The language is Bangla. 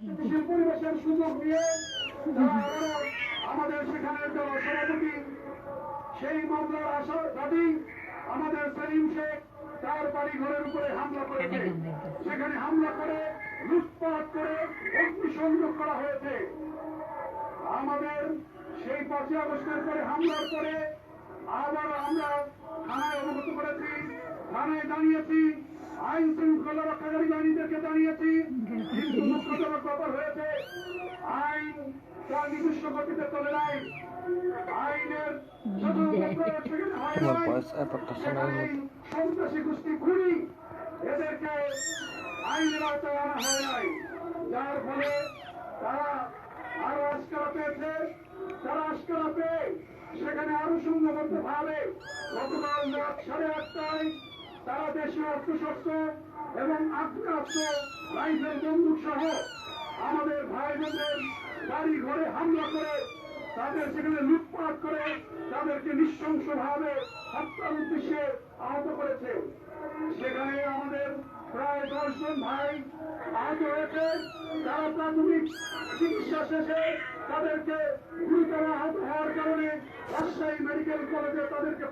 পরিবেশের সুযোগ নিয়ে আমাদের সেখানে সভাপতি সেই মামলার আশাবাদী আমাদের সেলিম শেখ তার বাড়ি ঘরের উপরে হামলা করেছে। সেখানে হামলা করে লুটপাট করে অগ্নিসংযোগ করা হয়েছে। আমাদের সেই পাঁচই আগস্টের পরে হামলার পরে আবার আমরা থানায় অবগত করেছি থানায় জানিয়েছি আইন শৃঙ্খলা রক্ষাকারী বাহিনীদেরকে কিন্তু ব্যাপার হয়েছে। আইন তার নিজস্ব গতিতে চলে নাই। আইনের সেখানে হয় তোমার নাই। ভয়েস অ্যাপারটা শোনা সেখানেই সন্ত্রাসী গোষ্ঠী খুনি এদেরকে আইনের আওতায় আনা হয় নাই। যার ফলে তারা আরও আস্কারা পেয়েছে তারা আস্কারা পেয়ে সেখানে আরও সুন্দরবন্ধ ভাবে গতকাল রাত সাড়ে আটটায় তারা দেশীয় অস্ত্রশস্ত্র এবং আগ্রাস্ত্র রাইফেল বন্দুক সহ আমাদের বাড়ি ঘরে হামলা করে, তাদের সেখানে লুটপাট করে, তাদেরকে নৃশংসভাবে হত্যার উদ্দেশ্যে আহত করেছে। সেখানে আমাদের প্রায় দশজন ভাই আহত হয়েছে। তারা প্রাথমিক চিকিৎসা শেষে তাদেরকে গুরুতর আহত হওয়ার কারণে রাজশাহী মেডিকেল কলেজে তাদেরকে